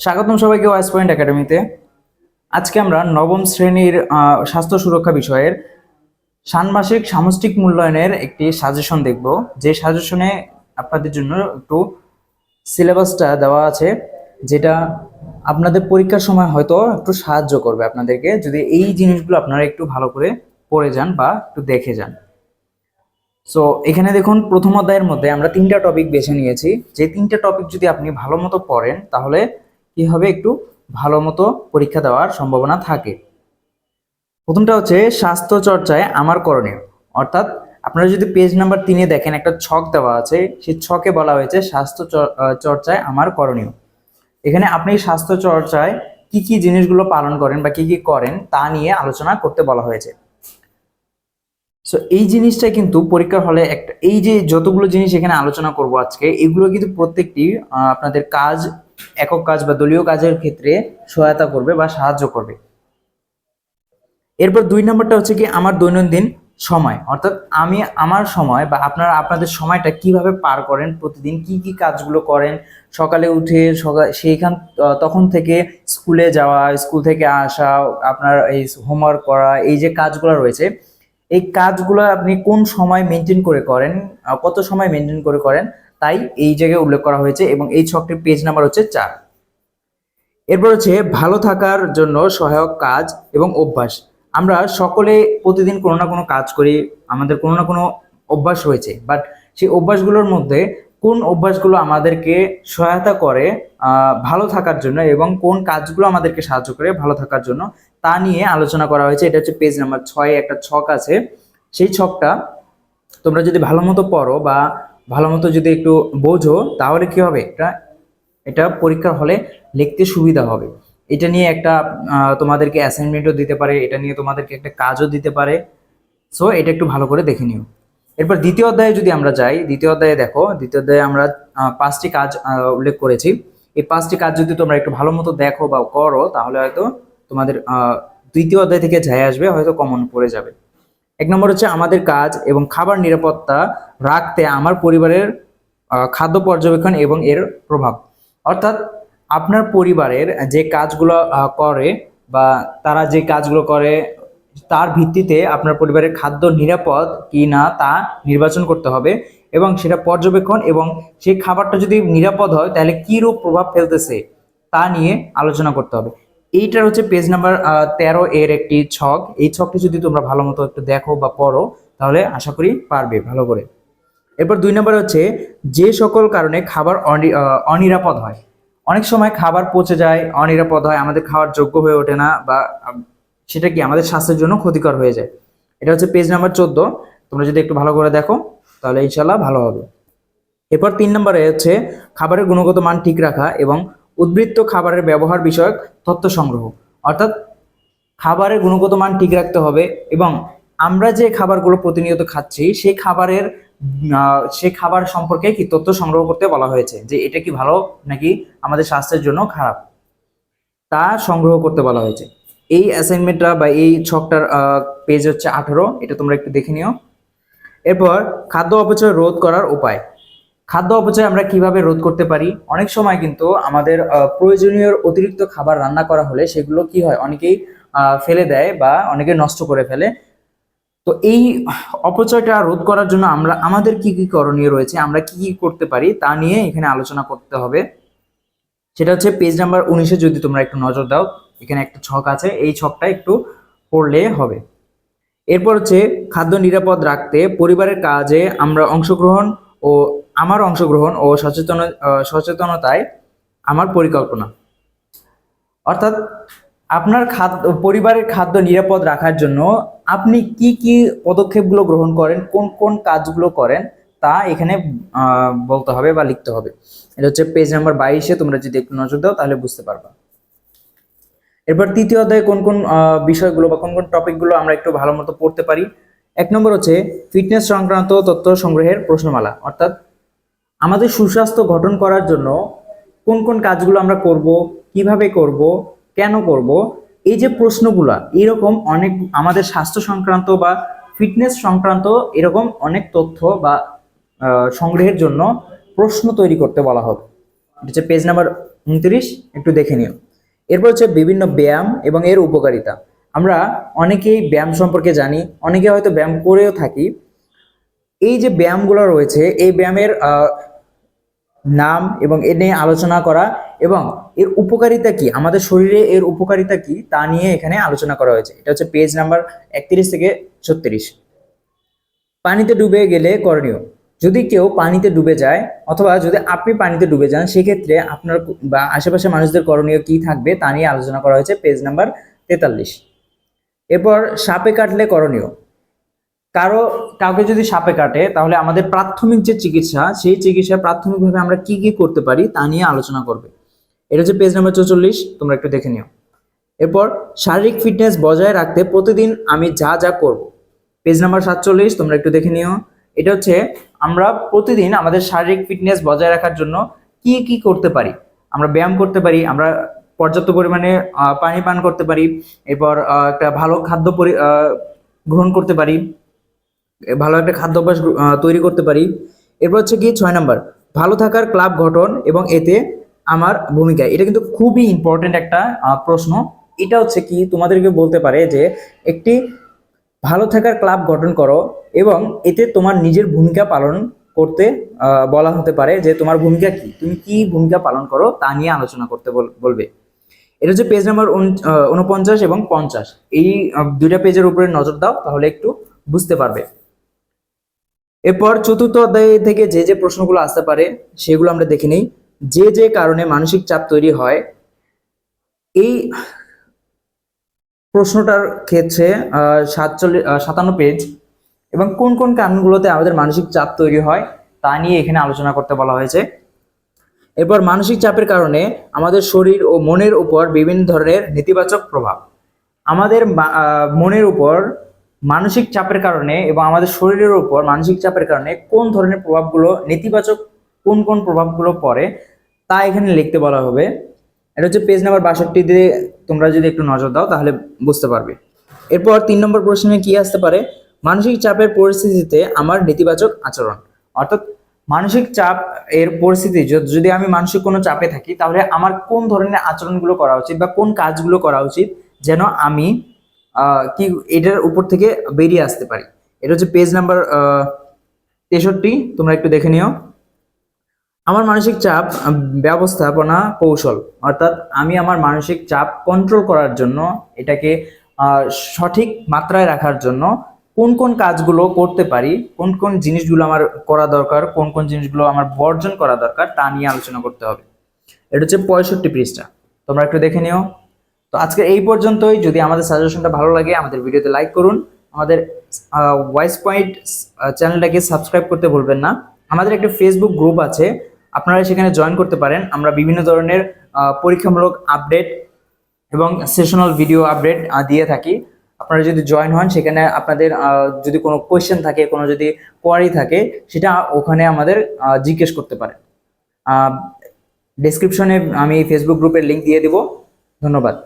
স্বাগতম সবাইকে wise point একাডেমিতে। আজকে আমরা নবম শ্রেণির স্বাস্থ্য সুরক্ষা বিষয়ের ষান্মাসিক সামষ্টিক মূল্যায়নের একটি সাজেশন দেখব। যে সাজেশনে আপনাদের জন্য একটু সিলেবাসটা দেওয়া আছে, যেটা আপনাদের পরীক্ষার সময় হয়তো একটু সাহায্য করবে আপনাদেরকে। যদি এই জিনিসগুলো আপনারা একটু ভালো করে পড়ে যান বা একটু দেখে যান। সো এখানে দেখুন, প্রথম অধ্যায়ের মধ্যে আমরা তিনটা টপিক বেছে নিয়েছি। যে তিনটা টপিক যদি আপনি ভালো মতো পড়েন, তাহলে কি হবে একটু ভালো মতো পরীক্ষা দেওয়ার সম্ভাবনা থাকে। প্রথমটা হচ্ছে স্বাস্থ্য চর্চায় আমার করণীয়। অর্থাৎ আপনারা যদি পেজ নাম্বার তিনে দেখেন একটা ছক দেওয়া আছে, সেই ছকে বলা হয়েছে স্বাস্থ্য চর্চায় আমার করণীয়। এখানে আপনি স্বাস্থ্য চর্চায় কি কি জিনিসগুলো পালন করেন বা কি কি করেন তা নিয়ে আলোচনা করতে বলা হয়েছে। সো এই জিনিসটা কিন্তু পরীক্ষার হলে একটা, এই যে যতগুলো জিনিস এখানে আলোচনা করব আজকে, এগুলো কিন্তু প্রত্যেকটি আপনাদের কাজ একক কাজ বা দলীয় কাজের ক্ষেত্রে সহায়তা করবে বা সাহায্য করবে। এরপর দুই নম্বরটা হচ্ছে কি, আমার দৈনন্দিন সময়। অর্থাৎ আমি আমার সময় বা আপনারা আপনাদের সময়টা কীভাবে পার করেন প্রতিদিন, কি কি কাজগুলো করেন? সকালে উঠে সেইখান তখন থেকে স্কুলে যাওয়া, স্কুল থেকে আসা, আপনার এই হোমওয়ার্ক করা, এই যে কাজগুলো রয়েছে, এই কাজগুলো আপনি কোন সময় মেনটেন করে করেন কত সময় মেনটেন করে করেন তাই এই জায়গায় উল্লেখ করা হয়েছে এবং এই ছকটির পেজ নাম্বার হচ্ছে চার। এরপর হচ্ছে ভালো থাকার জন্য সহায়ক কাজ এবং অভ্যাস। আমরা সকলে প্রতিদিন কোনো না কোনো কাজ করি, আমাদের কোনো না কোনো অভ্যাস রয়েছে বাট সেই অভ্যাসগুলোর মধ্যে কোন অভ্যাসগুলো আমাদেরকে সহায়তা করে ভালো থাকার জন্য এবং কোন কাজগুলো আমাদেরকে সাহায্য করে ভালো থাকার জন্য, তা নিয়ে আলোচনা করা হয়েছে। এটা হচ্ছে পেজ নাম্বার ছয়, একটা ছক আছে। সেই ছকটা তোমরা যদি ভালো মতো পড়ো বা ভালো মতো যদি একটু বোঝো, তাহলে কি হবে? এটা এটা পরীক্ষার হলে লিখতে সুবিধা হবে। এটা নিয়ে একটা তোমাদেরকে অ্যাসাইনমেন্টও দিতে পারে, এটা নিয়ে তোমাদেরকে একটা কাজও দিতে পারে। সো এটা একটু ভালো করে দেখে নিও। এরপর দ্বিতীয় অধ্যায়ে যদি আমরা যাই, দ্বিতীয় অধ্যায়ে দেখো, দ্বিতীয় অধ্যায়ে আমরা পাঁচটি কাজ উল্লেখ করেছি। এই পাঁচটি কাজ যদি তোমরা একটু ভালো মতো দেখো বা করো, তাহলে হয়তো তোমাদের দ্বিতীয় অধ্যায় থেকে যাই আসবে, হয়তো কমন পড়ে যাবে। এক নম্বর হচ্ছে আমাদের কাজ এবং খাবার নিরাপত্তা রাখতে আমার পরিবারের খাদ্য পর্যবেক্ষণ এবং এর প্রভাব। অর্থাৎ আপনার পরিবারের যে কাজগুলো করে বা তারা যে কাজগুলো করে, তার ভিত্তিতে আপনার পরিবারের খাদ্য নিরাপদ কি না তা নির্বাচন করতে হবে এবং সেটা পর্যবেক্ষণ এবং সেই খাবারটা যদি নিরাপদ হয়, তাহলে কি রূপ প্রভাব ফেলতেছে তা নিয়ে আলোচনা করতে হবে। এইটার হচ্ছে পেজ নাম্বার তেরো এর একটি ছক। এই ছকটি যদি তোমরা ভালো মতো একটু দেখো বা পড়ো, তাহলে আশা করি পারবে ভালো করে। এরপর দুই নম্বর হচ্ছে, যে সকল কারণে খাবার অনিরাপদ হয়। অনেক সময় খাবার পচে যায়, অনিরাপদ হয়, আমাদের খাওয়ার যোগ্য হয়ে ওঠে না বা সেটা কি আমাদের স্বাস্থ্যের জন্য ক্ষতিকর হয়ে যায়। এটা হচ্ছে পেজ নাম্বার চোদ্দ। তোমরা যদি একটু ভালো করে দেখো, তাহলে ইনশাল্লাহ ভালো হবে। এরপর তিন নম্বরে হচ্ছে, খাবারের গুণগত মান ঠিক রাখা এবং উদ্বৃত্ত খাবারের ব্যবহার বিষয়ক তথ্য সংগ্রহ। অর্থাৎ খাবারের গুণগত মান ঠিক রাখতে হবে এবং আমরা যে খাবারগুলো প্রতিনিয়ত খাচ্ছি, সেই খাবারের সেই খাবার সম্পর্কে কি তথ্য সংগ্রহ করতে বলা হয়েছে? যে এটা কি ভালো নাকি আমাদের স্বাস্থ্যের জন্য খারাপ? তা সংগ্রহ করতে বলা হয়েছে। এই অ্যাসাইনমেন্টটা বা এই ছকটার পেজ হচ্ছে আঠারো। এটা তোমরা একটু দেখে নিও। এরপর খাদ্য অপচয় রোধ করার উপায়। খাদ্য অপচয় আমরা কীভাবে রোধ করতে পারি? অনেক সময় কিন্তু আমাদের প্রয়োজনীয় অতিরিক্ত খাবার রান্না করা হলে সেগুলো কি হয়? অনেকেই ফেলে দেয় বা অনেকে নষ্ট করে ফেলে। তো এই অপচয়টা রোধ করার জন্য আমরা, আমাদের কি কি করণীয় রয়েছে? আমরা কি কি করতে পারি? তা নিয়ে এখানে আলোচনা করতে হবে। সেটা হচ্ছে পেজ নাম্বার উনিশে যদি তোমরা একটু নজর দাও, এখানে একটা ছক আছে। এই ছকটা একটু পড়লে হবে। এরপর হচ্ছে, খাদ্য নিরাপদ রাখতে পরিবারের কাজে আমরা অংশগ্রহণ ও আমার অংশগ্রহণ ও সচেতন সচেতনতায় আমার পরিকল্পনা। অর্থাৎ আপনার খাদ্য পরিবারের খাদ্য নিরাপদ রাখার জন্য আপনি কি কি পদক্ষেপগুলো গ্রহণ করেন, কোন কোন কাজগুলো করেন তা এখানে বলতে হবে বা লিখতে হবে। এটা হচ্ছে পেজ নাম্বার বাইশে, তোমরা যদি একটু নজর দাও তাহলে বুঝতে পারবা। এরপর তৃতীয় অধ্যায়ে কোন কোন বিষয়গুলো বা কোন কোন টপিকগুলো আমরা একটু ভালো মতো পড়তে পারি। এক নম্বর হচ্ছে ফিটনেস সংক্রান্ত তথ্য সংগ্রহের প্রশ্নমালা। অর্থাৎ আমাদের সুস্বাস্থ্য গঠন করার জন্য কোন কোন কাজগুলো আমরা করব, কীভাবে করব, কেন করব, এই যে প্রশ্নগুলা, এরকম অনেক আমাদের স্বাস্থ্য সংক্রান্ত বা ফিটনেস সংক্রান্ত এরকম অনেক তথ্য বা সংগ্রহের জন্য প্রশ্ন তৈরি করতে বলা হবে এটা হচ্ছে পেজ নাম্বার উনত্রিশ, একটু দেখে নিও। এরপর হচ্ছে বিভিন্ন ব্যায়াম এবং এর উপকারিতা। আমরা অনেকেই ব্যায়াম সম্পর্কে জানি, অনেকে হয়তো ব্যায়াম করেও থাকি। এই যে ব্যায়ামগুলো রয়েছে, এই ব্যায়ামের নাম এবং এ নিয়ে আলোচনা করা এবং এর উপকারিতা কি? আমাদের শরীরে এর উপকারিতা কি? তা নিয়ে এখানে আলোচনা করা হয়েছে। এটা হচ্ছে পেজ নাম্বার একত্রিশ থেকে ছত্রিশ। পানিতে ডুবে গেলে করণীয়। যদি কেউ পানিতে ডুবে যায় অথবা যদি আপনি পানিতে ডুবে যান, সেক্ষেত্রে আপনার বা আশেপাশে মানুষদের করণীয় কি থাকবে তা নিয়ে আলোচনা করা হয়েছে পেজ নাম্বার তেতাল্লিশ। এরপর সাপে কাটলে করণীয়। কারও কাউকে যদি সাপে কাটে, তাহলে আমাদের প্রাথমিক যে চিকিৎসা, সেই চিকিৎসা প্রাথমিকভাবে আমরা কি কি করতে পারি তা নিয়ে আলোচনা করবে। এটা হচ্ছে পেজ নাম্বার চৌচল্লিশ, তোমরা একটু দেখে নিও। এরপর, শারীরিক ফিটনেস বজায় রাখতে প্রতিদিন আমি যা যা করব। পেজ নাম্বার সাতচল্লিশ, তোমরা একটু দেখে নিও। এটা হচ্ছে, আমরা প্রতিদিন আমাদের শারীরিক ফিটনেস বজায় রাখার জন্য কি কি করতে পারি? আমরা ব্যায়াম করতে পারি, আমরা পর্যাপ্ত পরিমাণে পানি পান করতে পারি, এরপর একটা ভালো খাদ্য গ্রহণ করতে পারি। ভালো একটা খাদ্যাভ্যাস তৈরি করতে পারি। এরপর হচ্ছে কি ছয় নাম্বার, ভালো থাকার ক্লাব গঠন এবং এতে আমার ভূমিকা। এটা কিন্তু খুবই ইম্পর্টেন্ট একটা প্রশ্ন। এটা হচ্ছে কি, তোমাদেরকে বলতে পারে যে একটি ভালো থাকার ক্লাব গঠন করো এবং এতে তোমার নিজের ভূমিকা পালন করতে বলা হতে পারে যে তোমার ভূমিকা কি। তুমি কি ভূমিকা পালন করো তা নিয়ে আলোচনা করতে বল- বলবে। এটা হচ্ছে পেজ নাম্বার উনপঞ্চাশ এবং পঞ্চাশ। এই দুইটা পেজের উপরে নজর দাও, তাহলে একটু বুঝতে পারবে। এরপর চতুর্থ অধ্যায় থেকে যে যে প্রশ্নগুলো আসতে পারে, সেগুলো আমরা দেখে নিই। যে যে কারণে মানসিক চাপ তৈরি হয়, এই প্রশ্নটার ক্ষেত্রে সাতচল্লিশ সাতান্ন পেজ এবং কোন কোন কারণগুলোতে আমাদের মানসিক চাপ তৈরি হয়, তা নিয়ে এখানে আলোচনা করতে বলা হয়েছে। এরপর মানসিক চাপের কারণে আমাদের শরীর ও মনের উপর বিভিন্ন ধরনের নেতিবাচক প্রভাব। আমাদের মনের উপর মানসিক চাপের কারণে এবং আমাদের শরীরের উপর মানসিক চাপের কারণে কোন ধরনের প্রভাবগুলো, নেতিবাচক কোন কোন প্রভাবগুলো পড়ে, তা এখানে লিখতে বলা হবে। এটা হচ্ছে পেজ নাম্বার বাষট্টি দিয়ে তোমরা যদি একটু নজর দাও, তাহলে বুঝতে পারবে। এরপর তিন নম্বর প্রশ্নে কি আসতে পারে? মানসিক চাপের পরিস্থিতিতে আমার নেতিবাচক আচরণ। অর্থাৎ মানসিক চাপ এর পরিস্থিতি যদি আমি মানসিক কোনো চাপে থাকি, তাহলে আমার কোন ধরনের আচরণগুলো করা উচিত বা কোন কাজগুলো করা উচিত যেন আমি কি এটার উপর থেকে বেরিয়ে আসতে পারি। এটা হচ্ছে পেজ নাম্বার তেষট্টি, তোমরা একটু দেখে নিও। আমার মানসিক চাপ ব্যবস্থাপনা, কৌশল, অর্থাৎ আমি আমার মানসিক চাপ কন্ট্রোল করার জন্য, এটাকে সঠিক মাত্রায় রাখার জন্য কোন কোন কাজগুলো করতে পারি, কোন কোন জিনিসগুলো আমার করা দরকার, কোন কোন জিনিসগুলো আমার বর্জন করা দরকার, তা নিয়ে আলোচনা করতে হবে। এটা হচ্ছে পঁয়ষট্টি পৃষ্ঠা। তোমরা একটু দেখে নিও। তো আজকে এই পর্যন্তই। যদি আমাদের সাজেশনটা ভালো লাগে, আমাদের ভিডিওতে লাইক করুন। আমাদের ওয়াইস পয়েন্ট চ্যানেলটাকে সাবস্ক্রাইব করতে ভুলবেন না। আমাদের একটা ফেসবুক গ্রুপ আছে, আপনারা সেখানে জয়েন করতে পারেন। আমরা বিভিন্ন ধরনের পরীক্ষামূলক আপডেট এবং সেশনাল ভিডিও আপডেট দিয়ে থাকি। আপনারা যদি জয়েন হন, সেখানে আপনাদের যদি কোনো কোয়েশ্চেন থাকে, কোনো যদি কোয়ারি থাকে, সেটা ওখানে আমাদের জিজ্ঞেস করতে পারেন। ডেসক্রিপশনে আমি ফেসবুক গ্রুপের লিঙ্ক দিয়ে দিব। ধন্যবাদ।